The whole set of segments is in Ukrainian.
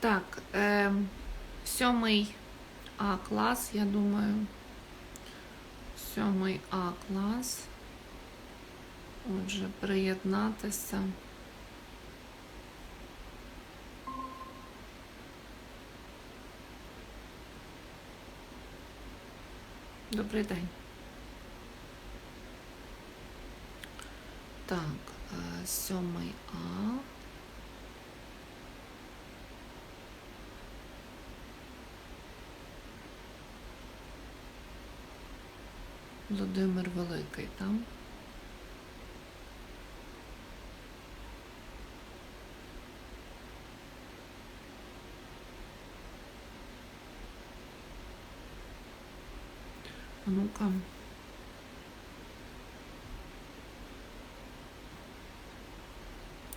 Так, е, сьомий А клас, я думаю. Сьомий А клас. Отже, приєднатися. Добрий день. Так, е, сьомий А. Володимир Великий там. Ну-ка.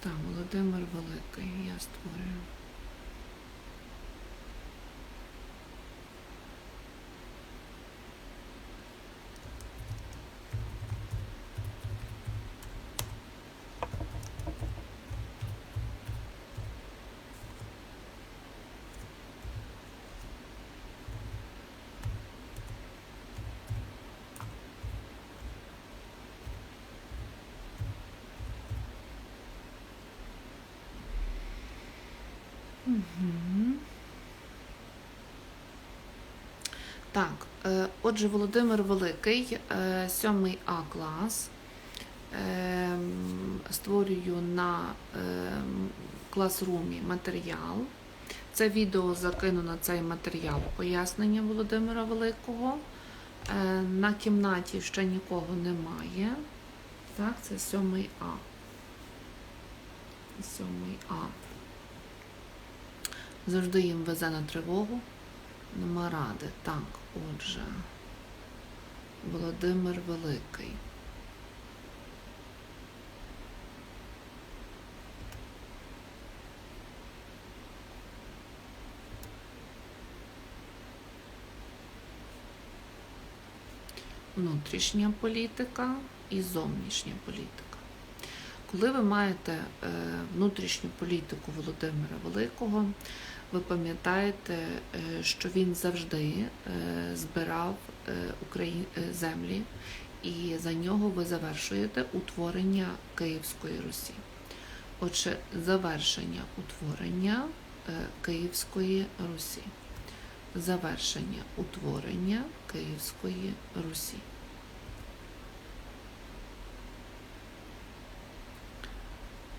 Так, Володимир Великий я створюю. Так, е, отже, Володимир Великий, е, сьомий А клас. Ем, Створюю на ем, класрумі матеріал. Це відео закину на цей матеріал пояснення Володимира Великого. Е, На кімнаті ще нікого немає. Так, це сьомий А. Сьомий А. Завжди їм везе на тривогу. Нема ради. Так, отже. Володимир Великий. Внутрішня політика і зовнішня політика. Коли ви маєте е, внутрішню політику Володимира Великого, ви пам'ятаєте, е, що він завжди е, збирав землі, і за нього ви завершуєте утворення Київської Русі. Отже, завершення утворення Київської Русі. Завершення утворення Київської Русі.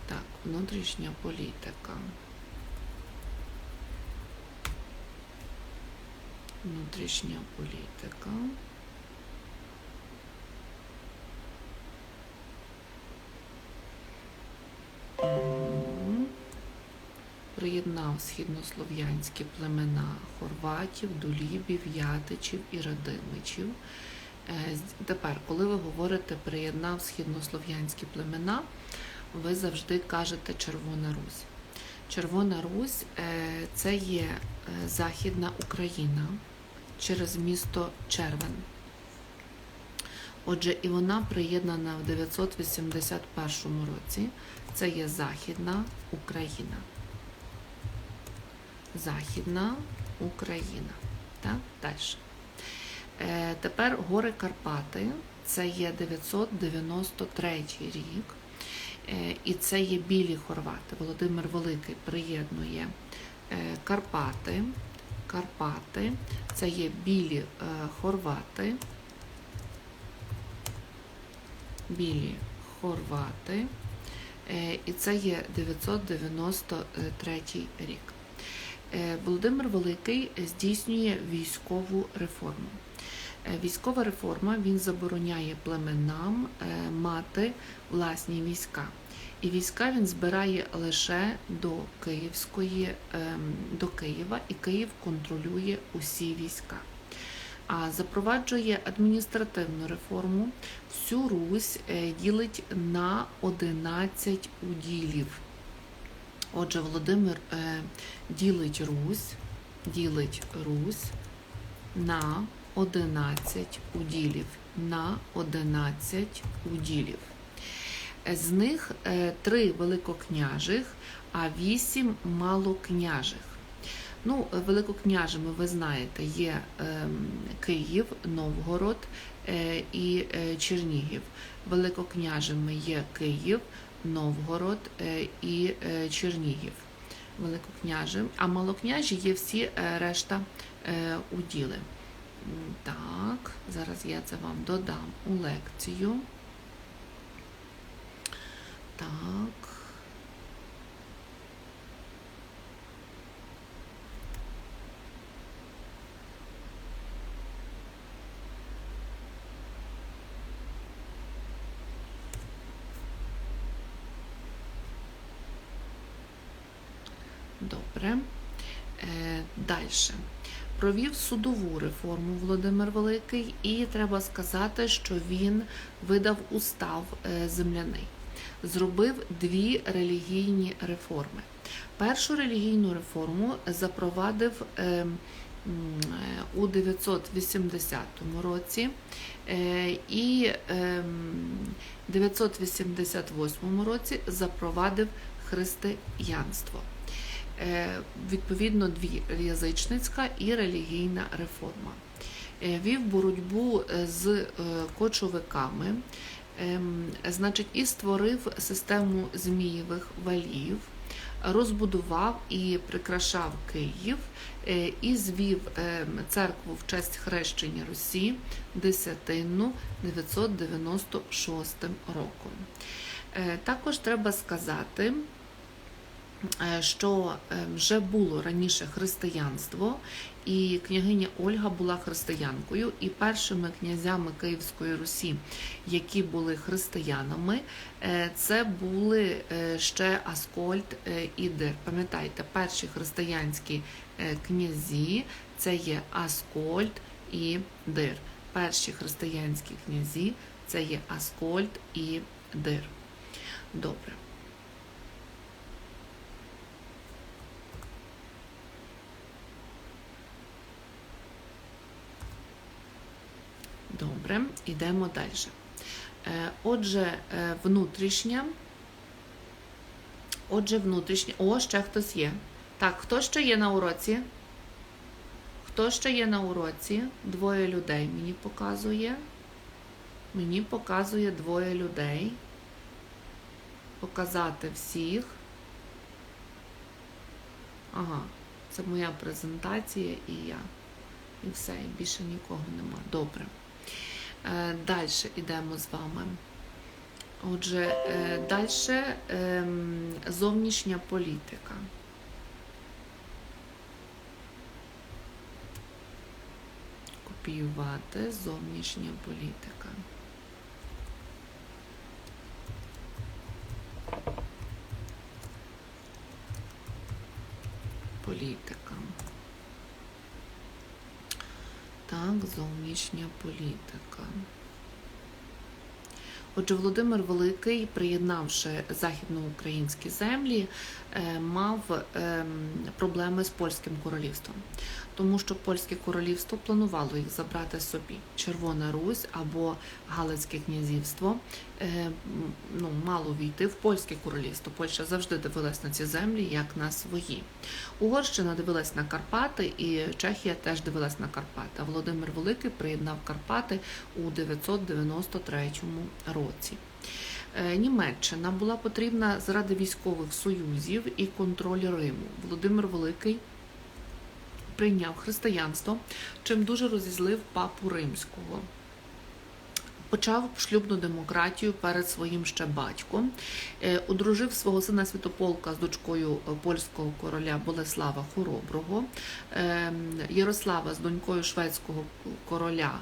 Так, внутрішня політика. Внутрішня політика. Приєднав східнослов'янські племена хорватів, дулібів, ятичів і радимичів. Е, Тепер, коли ви говорите приєднав східнослов'янські племена, ви завжди кажете Червона Русь. Червона Русь е, це є е, Західна Україна через місто Червен. Отже, і вона приєднана в 981 році. Це є Західна Україна. Західна Україна. Так, далі. Е, тепер гори Карпати. Це є 993 рік. Е, і це є білі хорвати. Володимир Великий приєднує е, Карпати. Карпати. Це є білі е, хорвати. Білі хорвати. І це є 993 рік. Володимир Великий здійснює військову реформу. Е, Військова реформа він забороняє племенам е, мати власні війська. І війська він збирає лише до Київської, ем, до Києва, і Київ контролює усі війська. А запроваджує адміністративну реформу. Всю Русь е, ділить на 11 уділів. Отже, Володимир ділить Русь, ділить Русь на 11 уділів. На 11 уділів. З них е, три великокняжих, а вісім малокняжих. Ну, великокняжими, ви знаєте, є ем, Київ, Новгород е, і е, Чернігів. Великокняжими є Київ, Новгород е, і е, Чернігів. Великокняжим, а малокняжі є всі е, решта е, уділи. Так, зараз я це вам додам у лекцію. Так. Добре. Е, Далі. Провів судову реформу Володимир Великий, і треба сказати, що він видав устав е, земляний. Зробив дві релігійні реформи. Першу релігійну реформу запровадив е, е, у 980 році, і м, 988 році запровадив християнство. Е, Відповідно, дві язичницька і релігійна реформа. Е, Вів боротьбу е, з кочовиками, ем, значить, і створив систему змієвих валів, розбудував і прикрашав Київ, і звів церкву в честь хрещення Русі десятинну 996 роком. Також треба сказати, що е, вже було раніше християнство, і княгиня Ольга була християнкою, і першими князями Київської Русі, які були християнами, е, це були е, ще Аскольд е, і Дир. Пам'ятаєте, перші християнські е, князі це є Аскольд і Дир. Перші християнські князі це є Аскольд і Дир. Добре. Добре, йдемо далі. Е, Отже, е, внутрішня. Отже, внутрішня. О, ще хтось є. Так, хто ще є на уроці? Хто ще є на уроці? Двоє людей мені показує. Мені показує двоє людей. Показати всіх. Ага, це моя презентація і я. І все, більше нікого нема. Добре. Е, Далі йдемо з вами. Отже, далі зовнішня політика. Копіювати зовнішня політика. Політика. Так, зовнішня політика. Отже, Володимир Великий, приєднавши західноукраїнські землі, е, мав ем, проблеми з польським королівством, тому що польське королівство планувало їх забрати собі. Червона Русь або Галицьке князівство е, ну, мало війти в польське королівство. Польща завжди дивилась на ці землі як на свої. Угорщина дивилась на Карпати, і Чехія теж дивилась на Карпати. Володимир Великий приєднав Карпати у 993 році. Е, Німеччина була потрібна заради військових союзів і контролю Риму. Володимир Великий прийняв християнство, чим дуже розізлив папу римського. Почав шлюбну демократію перед своїм ще батьком, Е, одружив свого сина Святополка з дочкою е, польського короля Болеслава Хороброго, ем, Ярослава з донькою шведського короля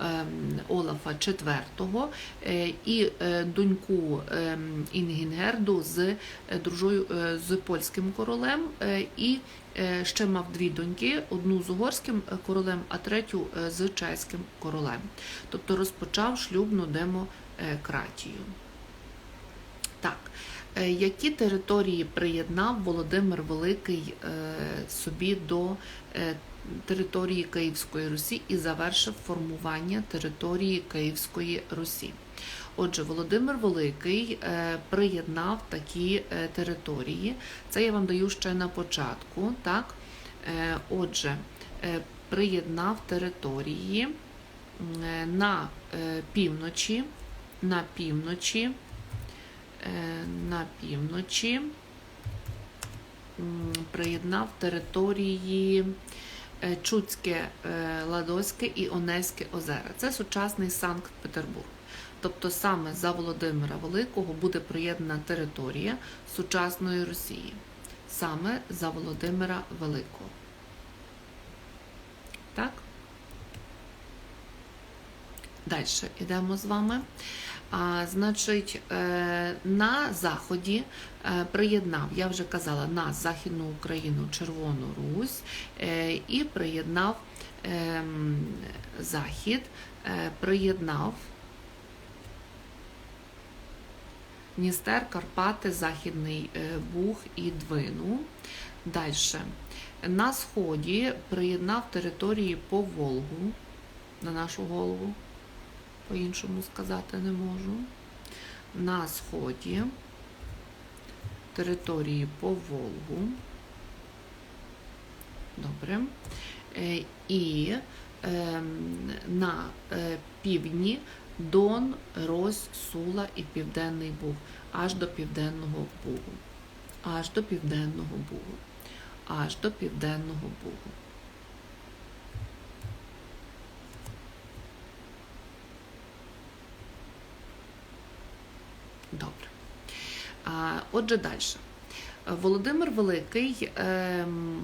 ем, Олафа IV е, і доньку ем, Інгінгерду з дружою з польським королем. І ще мав дві доньки: одну з угорським е, королем, а третю е, з чеським королем. Тобто розпочав шлюбну демократію. Так, е, які території приєднав Володимир Великий е, собі до е, території Київської Русі і завершив формування території Київської Русі? Отже, Володимир Великий е, приєднав такі е, території. Це я вам даю ще на початку. Так? Е, Отже, приєднав території на півночі, на півночі, на півночі, приєднав території Чудське, е, Ладозьке і Онезьке озера. Це сучасний Санкт-Петербург. Тобто саме за Володимира Великого буде приєднана територія сучасної Росії. Саме за Володимира Великого. Так? Далі йдемо з вами. А, значить, е, на Заході е, приєднав, я вже казала, на Західну Україну Червону Русь е, і приєднав ем, Захід, приєднав Дністер, Карпати, Західний е, Буг і Двину. Далі. На Сході приєднав території по Волгу, на нашу голову, по-іншому сказати не можу. На Сході території по Волгу. Добре. Е, І ем, на е, півдні Дон, Рось, Сула і Південний Буг, аж до Південного Бугу. Аж до Південного Бугу. Аж до Південного Бугу. Добре. А, Отже, далі. Володимир Великий ем,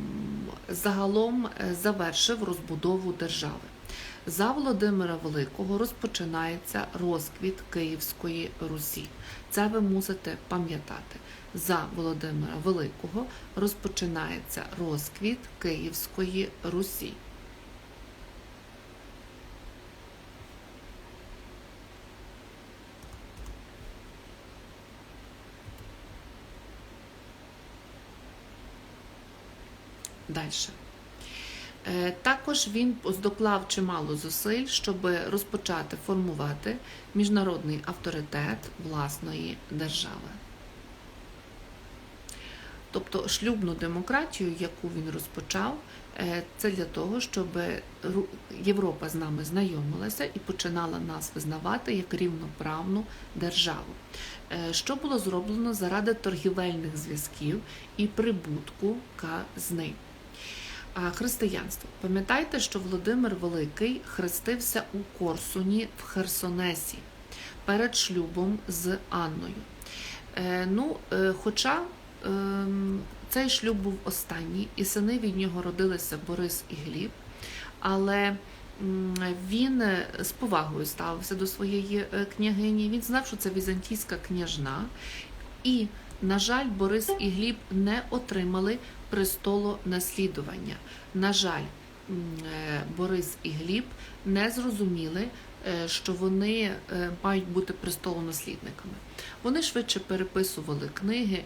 загалом е, завершив розбудову держави. За Володимира Великого розпочинається розквіт Київської Русі. Це ви мусите пам'ятати. За Володимира Великого розпочинається розквіт Київської Русі. Далі. Е, Також він доклав чимало зусиль, щоб розпочати формувати міжнародний авторитет власної держави. Тобто шлюбну демократію, яку він розпочав, е, це для того, щоб Європа з нами знайомилася і починала нас визнавати як рівноправну державу. Е, Що було зроблено заради торгівельних зв'язків і прибутку казни. Християнство. Пам'ятайте, що Володимир Великий хрестився у Корсуні в Херсонесі перед шлюбом з Анною. Е, ну, е, хоча ем, цей шлюб був останній, і сини від нього родилися Борис і Гліб, але він е, з повагою ставився до своєї княгині. Він знав, що це візантійська княжна, і, на жаль, Борис і Гліб не отримали престолу наслідування. На жаль, е, Борис і Гліб не зрозуміли, е, що вони е, мають бути престолонаслідниками. Вони швидше переписували книги,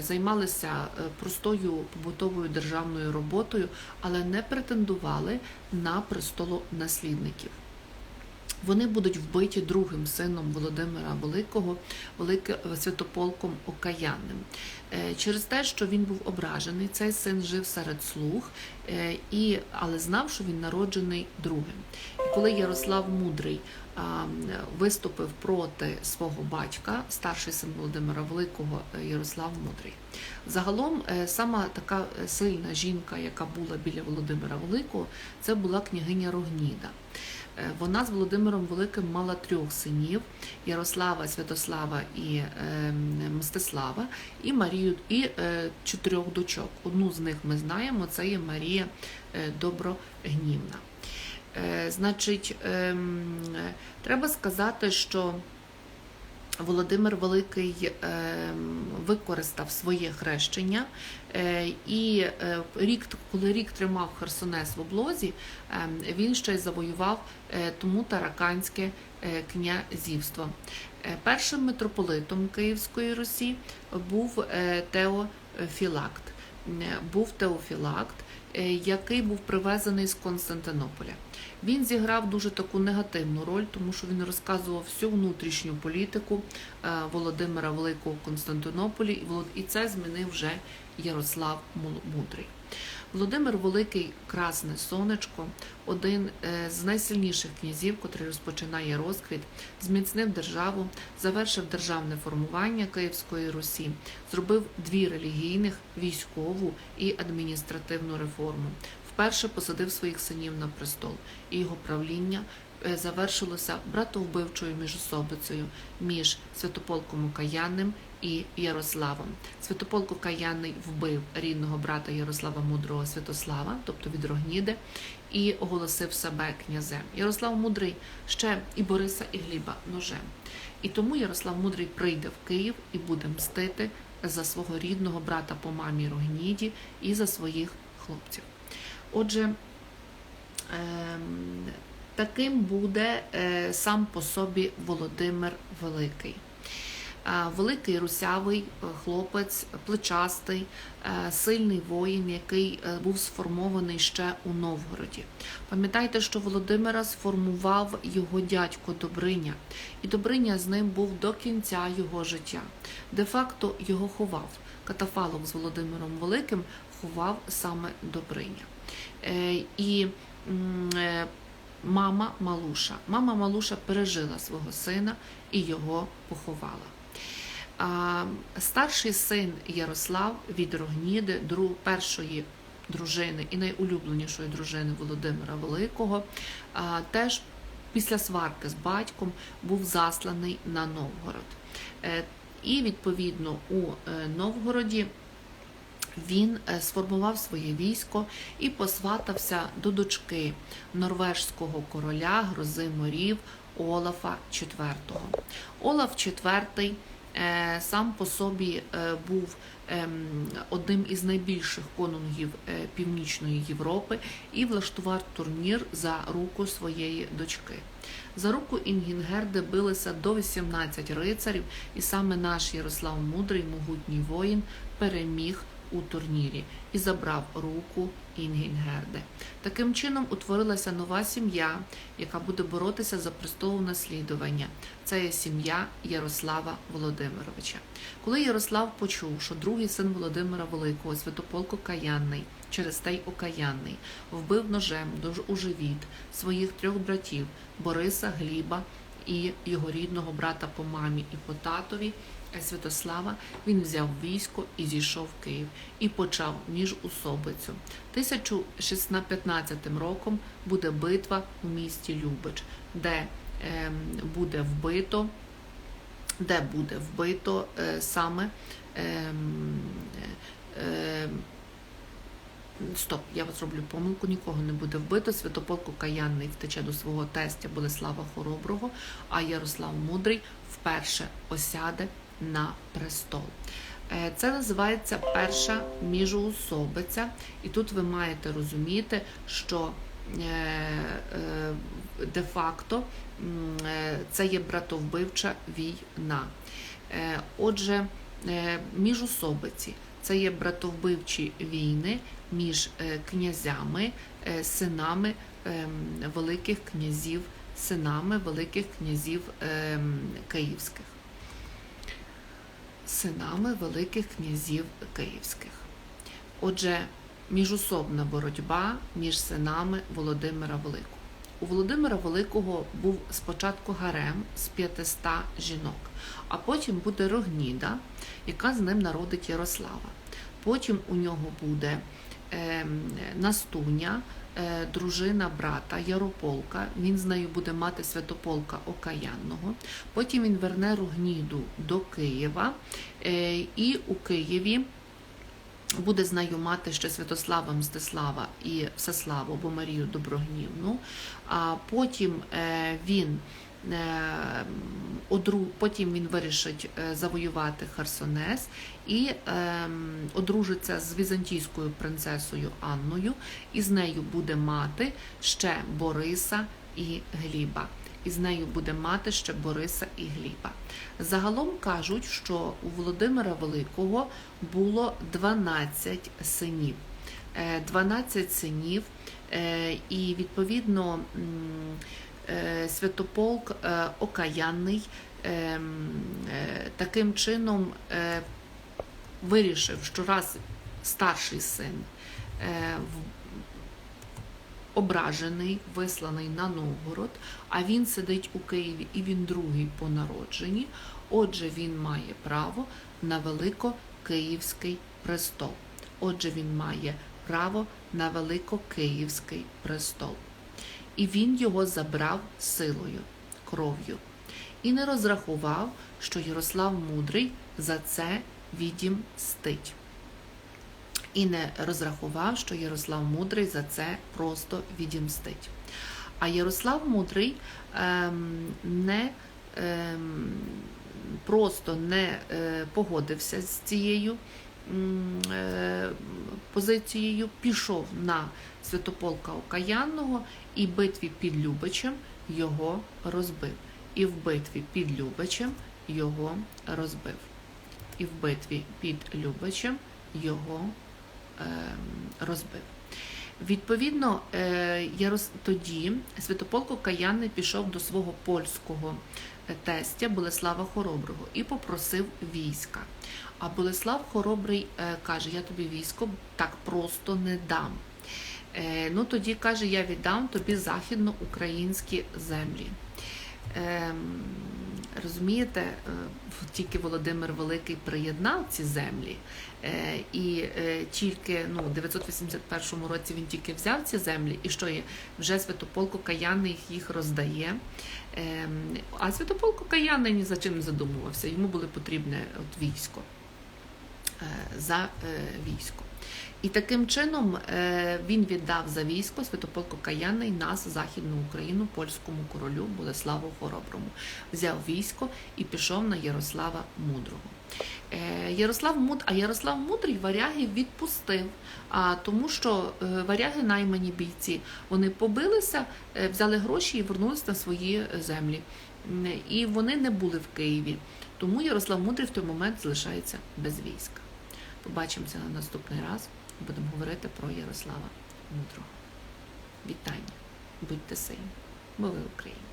займалися простою побутовою державною роботою, але не претендували на престолонаслідників. Вони будуть вбиті другим сином Володимира Великого, Великим Святополком Окаянним. Е, Через те, що він був ображений, цей син жив серед слуг, е, і, але знав, що він народжений другим. І коли Ярослав Мудрий виступив проти свого батька, старший син Володимира Великого е, Ярослав Мудрий. Загалом, е, сама така е, сильна жінка, яка була біля Володимира Великого, це була княгиня Рогніда. Е, Вона з Володимиром Великим мала трьох синів: Ярослава, Святослава і е, Мстислава, і Марію, і е, чотирьох дочок. Одну з них ми знаємо, це є Марія е, Доброгнівна. Значить, ем, треба сказати, що Володимир Великий ем, використав своє хрещення, е, і е, рік, коли рік тримав Херсонес в облозі, ем, він ще й завоював е, тому тараканське князівство. Першим митрополитом Київської Русі був Теофілакт. Був Теофілакт, який був привезений з Константинополя. Він зіграв дуже таку негативну роль, тому що він розказував всю внутрішню політику е, Володимира Великого в Константинополі, і це змінив вже Ярослав Мудрий. Володимир Великий Красне Сонечко, один е, з найсильніших князів, котрий розпочинає розквіт, зміцнив державу, завершив державне формування Київської Русі, зробив дві релігійних, військову і адміністративну реформу. Вперше посадив своїх синів на престол, і його правління е, завершилося братовбивчою міжособицею між Святополком Окаянним і Ярославом. Святополк Окаянний вбив рідного брата Ярослава Мудрого Святослава, тобто від Рогніди, і оголосив себе князем. Ярослав Мудрий ще і Бориса, і Гліба ножем. І тому Ярослав Мудрий прийде в Київ і буде мстити за свого рідного брата по мамі Рогніді і за своїх хлопців. Отже, ем, таким буде е, сам по собі Володимир Великий. Великий русявий е, хлопець, плечастий, е, сильний воїн, який е, був сформований ще у Новгороді. Пам'ятайте, що Володимира сформував його дядько Добриня, і Добриня з ним був до кінця його життя. Де-факто його ховав. Катафалок з Володимиром Великим ховав саме Добриня. І мама Малуша. Мама Малуша пережила свого сина і його поховала. А, Старший син Ярослав від Рогніди, дру, першої дружини і найулюбленішої дружини Володимира Великого, а, теж після сварки з батьком був засланий на Новгород. Е, І відповідно у е, Новгороді він е, сформував своє військо і посватався до дочки норвежського короля грози морів Олафа IV. Олаф IV сам по собі е, був ем, одним із найбільших конунгів е, Північної Європи і влаштував турнір за руку своєї дочки. За руку Інгінгерди билися до 18 рицарів, і саме наш Ярослав Мудрий, могутній воїн, переміг у турнірі і забрав руку Інгінгерди. Таким чином утворилася нова сім'я, яка буде боротися за престолонаслідування. Це є сім'я Ярослава Володимировича. Коли Ярослав почув, що другий син Володимира Великого, Святополк Окаянний, через той Окаянний, вбив ножем у живіт своїх трьох братів Бориса, Гліба і його рідного брата по мамі і по татові, Святослава, він взяв військо і зійшов в Київ і почав міжусобицю. 1615 роком буде битва у місті Любич, де ем, буде вбито, де буде вбито е, саме. ем, е, Стоп, я вас зроблю помилку, нікого не буде вбито. Святополк Окаянний втече до свого тестя Болеслава Хороброго, а Ярослав Мудрий вперше осяде на престол. Е, Це називається перша міжоусобиця, і тут ви маєте розуміти, що е, е, де-факто це є братовбивча війна. Отже, міжусобиці це є братовбивчі війни між князями, синами великих князів, синами великих князів київських. Синами великих князів київських. Отже, міжусобна боротьба між синами Володимира Великого. У Володимира Великого був спочатку гарем з 500 жінок, а потім буде Рогніда, яка з ним народить Ярослава. Потім у нього буде ем, Настуня, е, дружина брата Ярополка. Він з нею буде мати святополка Окаянного. Потім він верне Ругніду до Києва, е, і у Києві буде з нею мати ще Святослава Мстислава і Всеславу бо Марію Доброгнівну. А потім е, він е, одру, потім він вирішить е, завоювати Херсонес і е, одружиться з візантійською принцесою Анною, і з нею буде мати ще Бориса і Гліба. І з нею буде мати ще Бориса і Гліба. Загалом кажуть, що у Володимира Великого було 12 синів. Е, 12 синів, е, і відповідно е, Святополк е, Окаянний е, м, е, таким чином е, вирішив, що раз старший син е, ображений, висланий на Новгород, а він сидить у Києві і він другий по народженні. Отже, він має право на Великокиївський престол. Отже, він має право на Великокиївський престол. І він його забрав силою, кров'ю. І не розрахував, що Ярослав Мудрий за це відімстить. І не розрахував, що Ярослав Мудрий за це просто відімстить. А Ярослав Мудрий ем, не ем, просто не е, погодився з цією позицією, пішов на Святополка Окаянного і битві під Любичем його розбив. І в битві під Любичем його розбив. І в битві під Любичем його е, розбив. Відповідно, е, тоді Святополк Окаянний пішов до свого польського е, тестя Болеслава Хороброго і попросив війська. А Болеслав Хоробрий е, каже: Я тобі військо так просто не дам. Ну тоді каже, я віддам тобі західноукраїнські землі. Розумієте, е, тільки Володимир Великий приєднав ці землі, е, і е, тільки ну, в 981 році він тільки взяв ці землі, і що є? Вже Святополк Каяний їх роздає. Ем, А Святополк Каяний ні за чим не задумувався. Йому було потрібне от військо за е, військо. І таким чином е, він віддав за військо Святополк Окаянний нас, Західну Україну, польському королю Болеславу Хороброму. Взяв військо і пішов на Ярослава Мудрого. Е, Ярослав Муд, а Ярослав Мудрий варягів відпустив, а, тому що е, варяги наймані бійці. Вони побилися, е, взяли гроші і вернулися на свої е, землі. І вони не були в Києві. Тому Ярослав Мудрий в той момент залишається без війська. Побачимося на наступний раз. Будемо говорити про Ярослава Мудрого. Вітання! Будьте сильні, бо ви українці!